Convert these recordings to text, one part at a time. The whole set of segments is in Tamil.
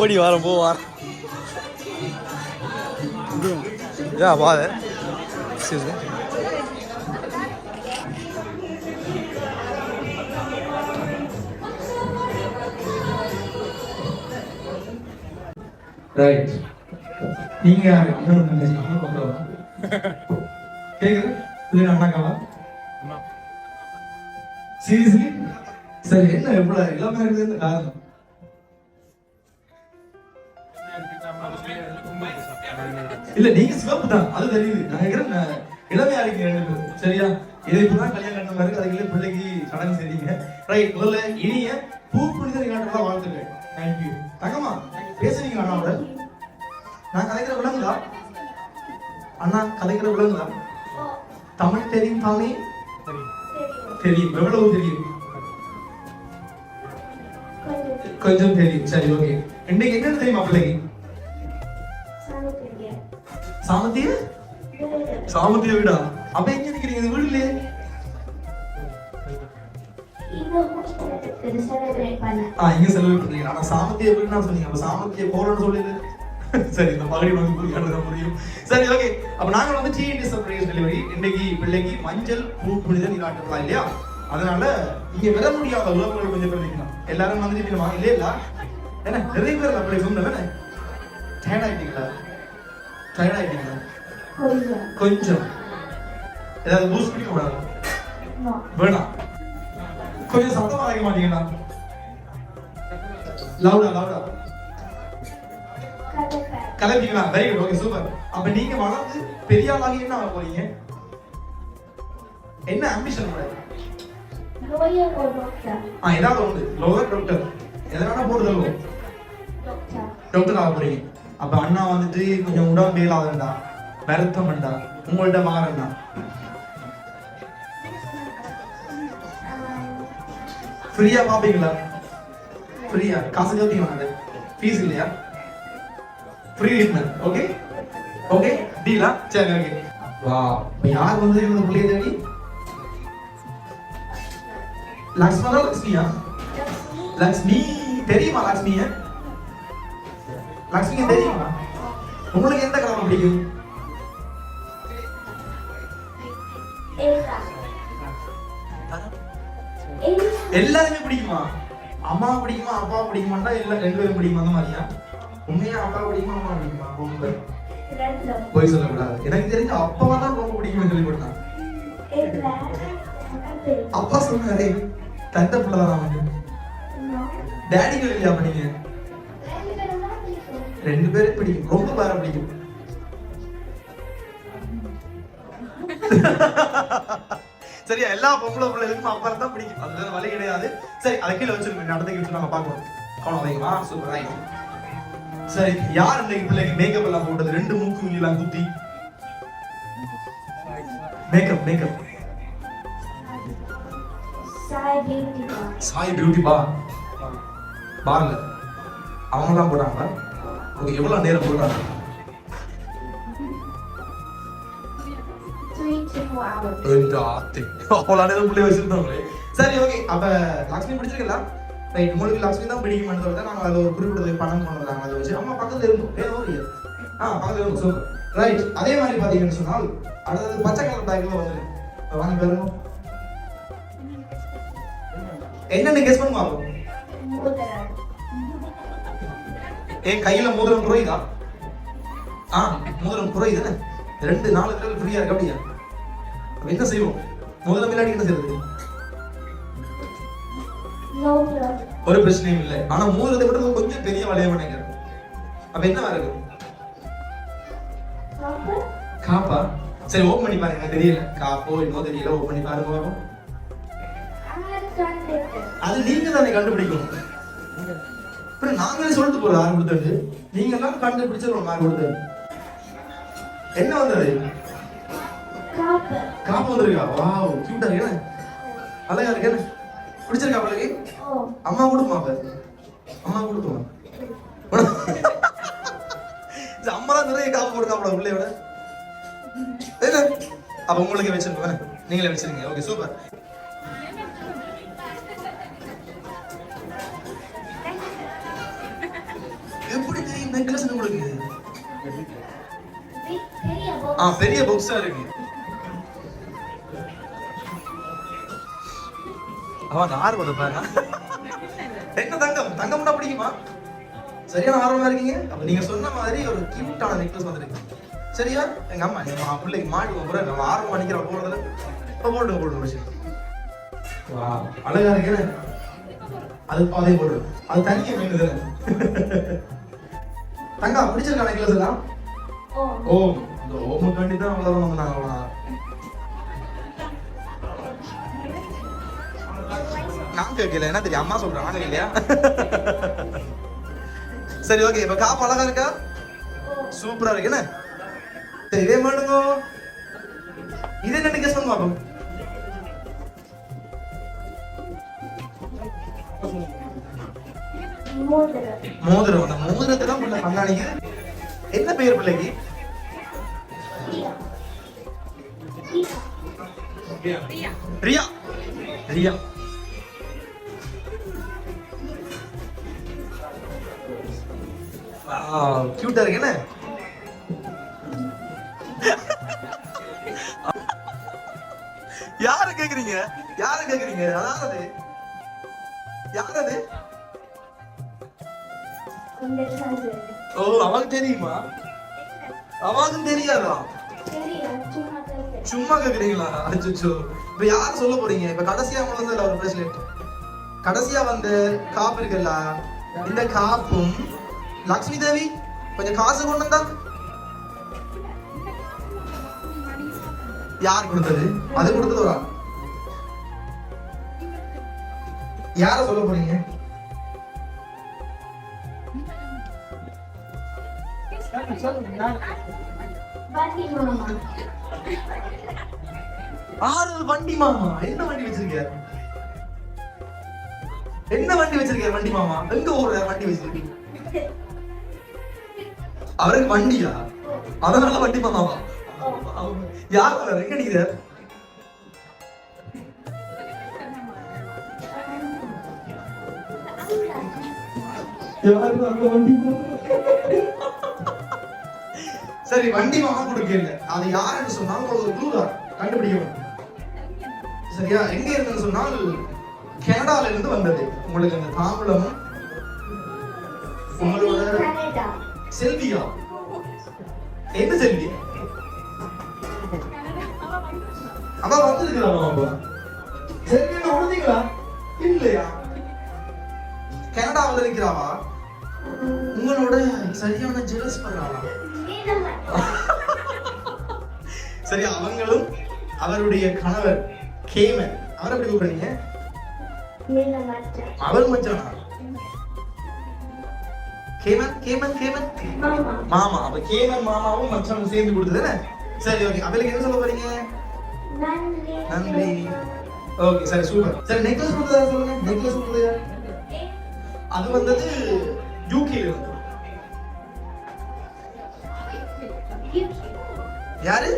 ஓடி வாரம் போ வாரம் Yeah, about it. Excuse me. Right நீங்க யாரு கேக்குது? இது அண்ணாக்காவா சீரியஸ்லி? சரி என்ன எவ்வளவு இளமையா இருக்குது காரணம்? இல்ல நீங்க சிவப்பு தான். அது தெரியுது. நான் கேக்குறேன் இளமையா இருக்கீங்க சரியா? இது இப்பதான் கல்யாணம் கட்ட மாதிரி அதுக்குள்ள பிள்ளைக்கு சடங்கு செய்றீங்க. ரைட் முதல்ல இனிய பூ புனித நாட்டுல வாழ்த்துக்கள் தேங்க்யூ தங்கம்மா அண்ணாவோட நான் கலைக்கிற விலங்குதா அண்ணா கலைக்கிற விலங்குதா தமிழ் தெரியும் தானே? தெரியும். எவ்வளவு தெரியும்? கொஞ்சம் தெரியும். சரி ஓகே. இன்னைக்கு என்ன தெரியுமா பிள்ளைக்கு? சாமத்திய சாமத்திய வீடா? அப்ப எங்க நிக்கிறீங்க? இது வீடு இல்லையே? ஆ இங்க செலவு பண்றீங்க ஆனா சாமத்திய வீடுனா சொன்னீங்க. அப்ப சாமத்திய போறேன்னு சொல்லிடு சரி இந்த மகளிர் வந்து புரியாத புரியும். சரி ஓகே அப்ப நாங்க வந்து டிஎன்டி சர்ப்ரைஸ் டெலிவரி இன்னைக்கு பிள்ளைக்கு மஞ்சள் பூ புனித நீராட்டலாம் இல்லையா? அதனால இங்க வர முடியாத உறவுகள் கொஞ்சம் பேர் நிக்கலாம் எல்லாரும் வந்து நீங்க வாங்க இல்லையா இல்ல? என்ன நிறைய பேர் அப்படி சொன்ன டயர்ட் ஆயிட்டீங்களா? டயர்ட் ஆயிட்டீங்களா? கொஞ்சம். ஏதாவது பூஸ்ட் பிடிக்க கூடாது? வேணாம். கொஞ்சம் சத்தமா வைக்க மாட்டீங்களா லவுடா லவுடா கலப்பிங்களா வெரி குட் ஓகே சூப்பர் அப்ப நீங்க வளர்ந்து பெரிய ஆளாகி என்ன ஆக போறீங்க? என்ன ஆம்பிஷன் ஆ ஏதாவது ஒன்று லோவர் டாக்டர் எதனால போடுதல்வோ டாக்டர் ஆக போறீங்க. அப்ப அண்ணா வந்துட்டு கொஞ்சம் உடம்பு இயலாதண்டா வருத்தம் வேண்டா உங்கள்ட்ட மாறண்டா ஃப்ரீயா பாப்பீங்களா? ஃப்ரீயா காசு கேட்பீங்களா ஃபீஸ் இல்லையா? ட்ரீட்மெண்ட் ஓகே ஓகே டீலா சரி ஓகே வா இப்ப யார் வந்து இந்த புள்ளிய தேடி? லக்ஷ்மணா லக்ஷ்மியா? லக்ஷ்மி தெரியுமா லக்ஷ்மிய? லக்ஷ்மிய தெரியுமா? உங்களுக்கு எந்த கலர் பிடிக்கும்? எல்லாருமே பிடிக்குமா? அம்மா பிடிக்குமா அப்பா பிடிக்குமாண்டா இல்ல ரெண்டு பேரும் பிடிக்குமா அந்த மாதிரியா? உண்மையா அப்பா பிடிக்குமா அம்மா பிடிக்குமா? ரொம்ப போய் சொல்லக்கூடாது. எனக்கு தெரிஞ்ச அப்பாவை தான் ரொம்ப பிடிக்கும்னு சொல்லிவிட்டான் அப்பா சொன்னாரே தந்த பிள்ளை தான் அவனுக்கு. டேடிகள் இல்லையா நீங்க? ரெண்டு பேரும் பிடிக்கும். ரொம்ப பேர பிடிக்கும். சரியா எல்லா பொம்பளை பிள்ளைகளுக்கும் அப்பா தான் பிடிக்கும். அது வேற வழி கிடையாது. சரி அதை கீழே வச்சிருக்கோம் அடுத்த கிட்ட நாங்க பார்க்கணும் கவனம் வைங்களா சூப்பர். ரைட் சரி யார் இன்னைக்கு பிள்ளைக்கு மேக்கப் எல்லாம் போட்டது? ரெண்டு மூக்கு மில்லாம் குத்தி. மேக்கப் மேக்கப் சாய் பியூட்டி பா பார்ல அவங்க தான் போட்டாங்க ஓகே எவ்வளவு நேரம் போட்டாங்க? அவ்வளோ நேரம் பிள்ளை வச்சிருந்தோங்களே சரி ஓகே அப்ப லக்ஷ்மி பிடிச்சிருக்கல ரைட் உங்களுக்கு லக்ஷ்மி தான் பிடிக்கும்னு சொல்லிட்டு நாங்கள் அதில் ஒரு குறிப்பிட்ட பணம் கொண்டு வந்தாங்க அதை வச்சு அம்மா பக்கத்துல இருக்கும் ஏதோ ஒரு ஆ பக்கத்தில் இருக்கும் சூப்பர் ரைட் அதே மாதிரி பார்த்தீங்கன்னு சொன்னால் அடுத்தது பச்சை கலர் பேக்கில் வந்து வாங்க பாருங்க என்னென்ன கெஸ் பண்ணுங்க என் கையில மோதிரம் குறையுதா? ஆ மோதிரம் குறையுது ரெண்டு நாலு விரல் ஃப்ரீயாக இருக்கு அப்படியா? என்ன செய்வோம்? மோதிரம் இல்லாட்டி என்ன செய்யறது ஒரு பிரச்சனையும் இல்லை. ஆனா மோதிரத்தை விட கொஞ்சம் பெரிய வளையம் நினைக்கிறேன் அப்ப என்ன இருக்கு காப்பா? சரி ஓபன் பண்ணி பாருங்க. தெரியல. காப்போ என்னமோ தெரியல. ஓபன் பண்ணி பாருங்க பாப்போம். அது நீங்க தானே கண்டுபிடிக்கணும். அப்புறம் நாங்களே சொல்லிட்டு போறோம் யார் கொடுத்தது நீங்க எல்லாம் கண்டுபிடிச்சிருவோம் யார் கொடுத்தது என்ன வந்தது? காப்பு. வந்திருக்கா? வாவ் கியூட்டா இருக்கு அழகா இருக்கு பிடிச்சிருக்கா அவளுக்கு அம்மா கொடுமா பாரு அம்மா கொடுக்குமா? அம்மா தான் நிறைய காப்பு கொடுக்கா பிள்ளையோட என்ன? அப்ப உங்களுக்கு வச்சிருக்கோம். நீங்களே வச்சிருங்க ஓகே சூப்பர் எப்படி தெரியும்? நெக்லஸ் உங்களுக்கு? ஆ பெரிய பாக்ஸா இருக்கு. அவன் ஆர்வம் பாருங்க என்ன தங்கம்? தங்கம்னா பிடிக்குமா? சரியான ஆர்வமா இருக்கீங்க? அப்ப நீங்க சொன்ன மாதிரி ஒரு கியூட்டான நெக்லஸ் வந்திருக்கு. சரியா? எங்க அம்மா எங்க பிள்ளைக்கு மாடி போற நம்ம ஆர்வம் அடிக்கிற போறதுல. போட்டு போட்டு வா அழகா இருக்கு. அது பாதை போடு. அது தனியா வேணுது தங்கா பிடிச்சிருக்கா நெக்லஸ் எல்லாம்? ஓ. ஓம் இந்த ஓமுக்காண்டி தான் அவ்வளோதான் வந்து நாங்கள் நான் கேட்கல. என்ன தெரியும்? அம்மா சொல்றேன் நான் இல்லையா சரி ஓகே இப்ப காப்பு அழகா இருக்கா? சூப்பரா இருக்கு. என்ன? சரி இதே பண்ணுங்க இது என்ன கெஸ் பண்ணுங்க பாப்போம்? மோதிரம். அந்த மோதிரத்தை தான் பிள்ளை பண்ணானிக்கு என்ன பெயர் பிள்ளைக்கு? ரியா ரியா கியூட்டா இருக்கு என்ன? யார கேக்குறீங்க? யார கேக்குறீங்க? அதாவது யாரது? ஓ அவனுக்கு தெரியுமா? அவனுக்கு தெரியாதா? சும்மா கேக்குறீங்களா? அச்சோ இப்ப யார் சொல்ல போறீங்க? இப்ப கடைசியா வந்ததுல ஒரு பிரச்சனை கடைசியா வந்த காப்பு இருக்குல்ல இந்த காப்பும் லக்ஷ்மி தேவி கொஞ்சம் காசு கொண்டு வந்தா? யார் கொடுத்தது? அது கொடுத்தது ஒரு ஆள். யார சொல்ல போறீங்க? ஆறு வண்டி மாமா. என்ன வண்டி வச்சிருக்க என்ன வண்டி வச்சிருக்க வண்டி மாமா? எங்க ஊர்ல வண்டி வச்சிருக்கீங்க? அவருக்கு வண்டியா அதனால வண்டி மாமாவா யார் அவர் எங்க நீங்க யாரு வண்டி சரி வண்டி மாமா கொடுக்கல அது யாருன்னு சொன்னால் உங்களுக்கு ஒரு க்ளூ தான். கண்டுபிடிக்கணும் சரியா? எங்க இருக்குன்னு சொன்னால் கனடால இருந்து வந்தது. உங்களுக்கு அந்த தாம்பளம் உங்களோட செல்வியா? என்ன செல்வி? அவ வந்திருக்கிறா அப்ப செல்வி உறுதிங்களா இல்லையா? கனடாவில் இருக்கிறாவா? உங்களோட சரியான ஜெலஸ் பண்றாளா? சரி அவங்களும் அவருடைய கணவர் கேமன் அவர் எப்படி கூப்பிடுறீங்க? அவர் மச்சானா கேமன் கேமன் கேமன்? மாமா. அப்ப கேமன் மாமாவும் மச்சானும் சேர்ந்து கொடுத்தது சரி ஓகே அவளுக்கு என்ன சொல்ல போறீங்க? நன்றி. ஓகே சரி சூப்பர் சரி நெக்லஸ் கொடுத்ததா சொல்லுங்க. நெக்லஸ் கொடுத்தது அது வந்தது யூகேல இருந்து. யாரு?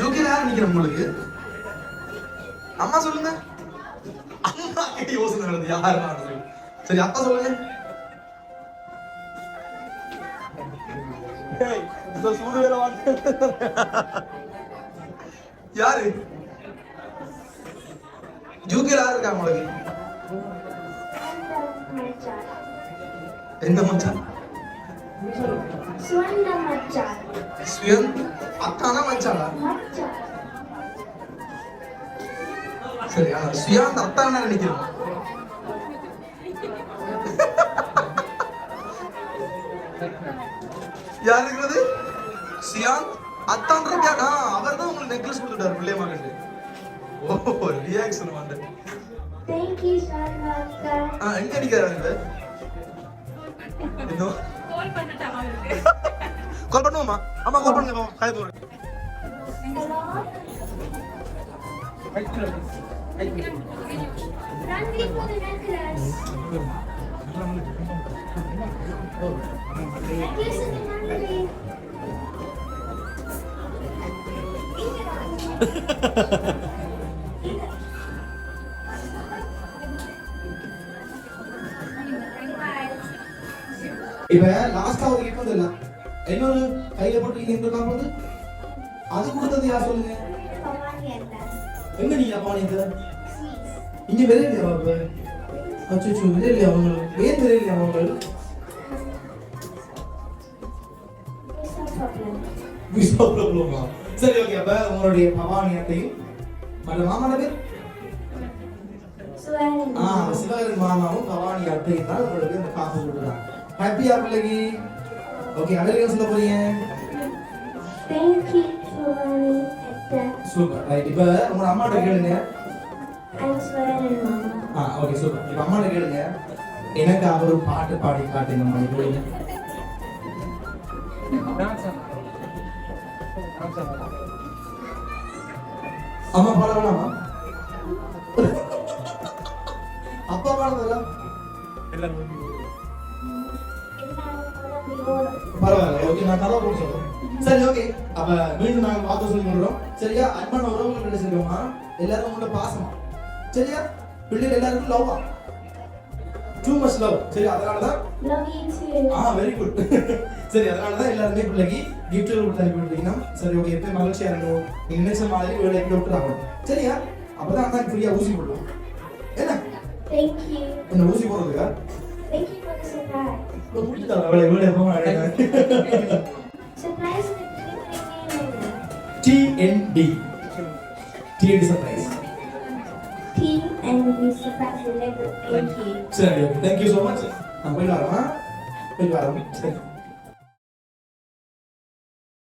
யூகேல யார் நிக்கிறோம் உங்களுக்கு? அம்மா சொல்லுங்க அம்மா கிட்ட யோசனை வருது யார் சொல்லி சரி அப்பா சொல்லுங்க ஏய், இந்த சூடு வேற வந்து யாரு யூகேல யார் இருக்காங்க உங்களுக்கு சொந்த மச்சான் என்ன மச்சான் சொந்த மச்சான் சுயன் அத்தானா மச்சானா மச்சான் சரி சுயாந்த் அத்தானா நினைக்கிறோம் யார் இருக்கிறது சுயாந்த் அத்தான்ற கேட்டா அவர் தான் உங்களுக்கு நெக்லஸ் கொடுத்துட்டாரு பிள்ளைய மகன். ஓ ரியாக்ஷன் வந்து. ஆ, எங்க அடிக்கிறாரு இன்னும் கால் பண்ணுவோமா? அம்மா கால் பண்ணுங்க காய் போறேன் இப்ப லாஸ்டா ஒரு கிஃப்ட் வந்தல இன்னொரு கையில போட்டு நீங்க இருந்து காப்பது அது கொடுத்தது யார் சொல்லுங்க? எங்க நீங்க அப்பா நீங்க Please. இங்க வெளியில அப்ப அச்சோ வெளியில அவங்க? ஏன் வெளியில அவங்க? There's no problem. விசா ப்ராப்ளமா? சரி ஓகே அப்ப உங்களுடைய பவானி அட்டையும் மற்ற மாமா பேர்? சிவகரன் மாமாவும் பவானி அட்டையும் தான் உங்களுக்கு இந்த காசு கொடுக்குறாங்க ஹாப்பியா பிள்ளைக்கு? ஓகே அமெரிக்கா சொல்ல போறீங்க? Thank you. சூப்பர் ரைட் இப்ப உங்க அம்மாட்ட கேளுங்க. ஆ ஓகே சூப்பர் இப்ப அம்மாட்ட கேளுங்க. எனக்கு அவர் பாட்டு பாடி காட்டுங்க அம்மா. கேளுங்க அம்மா பாட வேணாமா அப்பா பாடுறதா பரவாயில்ல. ஓகே நான் போட்டு சொல்றேன். சரி ஓகே அப்ப மீண்டும் நாங்க பார்த்து சொல்லி கொள்றோம். சரியா? அன்பான உறவுகள் செய்வோமா எல்லாரும் உங்களோட பாசமா? சரியா? பிள்ளைகள் எல்லாருக்கும் லவ்வா டூ மச் லவ் சரி அதனால தான் Love you. too. Ah very good சரி அதனால தான் எல்லாருமே பிள்ளைக்கு கிஃப்ட் கொடுத்து அனுப்பி விட்டீங்கன்னா சரி ஓகே எப்பயும் மகிழ்ச்சியா இருக்கணும். நீங்க நினைச்ச மாதிரி வேலை எப்படி விட்டுறாங்க. சரியா? அப்பதான் அண்ணா ஃப்ரீயா ஊசி போடுவோம். என்ன. என்ன ஊசி போடுறதுக்கா? Thank you for the surprise. and D. T and D surprise. T and D surprise. Thank you. Thank you so much. I'm going to go.